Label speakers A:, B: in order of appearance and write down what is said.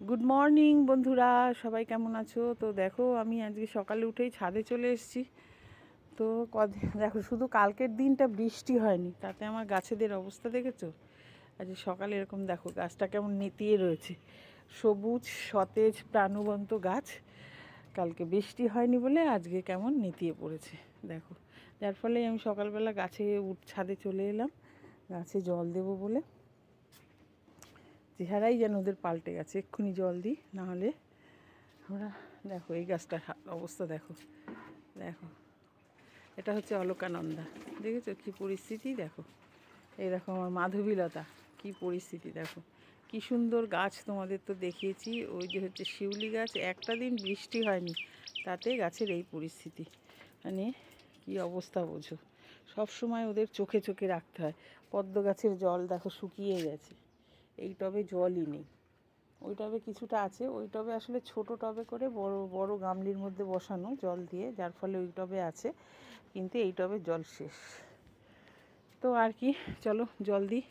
A: Good morning বন্ধুরা। সবাই কেমন আছো? তো দেখো, আমি আজকে সকালে উঠেই ছাদে চলে এসেছি। তো কদিন দেখো, শুধু কালকের দিনটা বৃষ্টি হয়নি, তাতে আমার গাছেদের অবস্থা দেখেছ? আজকে সকালে এরকম দেখো, গাছটা কেমন নেতিয়ে রয়েছে। সবুজ, সতেজ, প্রাণবন্ত গাছ। কালকে বৃষ্টি হয়নি বলে আজকে কেমন নেতিয়ে পড়েছে, দেখো। যার ফলে আমি সকালবেলা গাছে উঠ ছাদে চলে এলাম। গাছে জল দেবো বলে। চেহারাই যেন ওদের পাল্টে গেছে। এক্ষুনি জল দিই, নাহলে আমরা দেখো, এই গাছটার অবস্থা দেখো দেখো। এটা হচ্ছে অলোকানন্দা, দেখেছ কী পরিস্থিতি? দেখো, এই দেখো আমার মাধবীলতা, কী পরিস্থিতি, দেখো। কি সুন্দর গাছ তোমাদের তো দেখিয়েছি, ওই যে হচ্ছে শিউলি গাছ, একটা দিন বৃষ্টি হয়নি, তাতে গাছের এই পরিস্থিতি। মানে কি অবস্থা বোঝো? সব সময় ওদের চোখে চোখে রাখতে হয়। পদ্ম গাছের জল দেখো শুকিয়ে গেছে। এই টবে জলই নেই। ওই টবে কিছুটা আছে, ওই টবে আসলে ছোট টবে করে বড় বড় গামলির মধ্যে বসানো জল দিয়ে, যার ফলে ওই টবে আছে, কিন্তু এই টবে জল শেষ। তো আর কি, চলো জল দিই।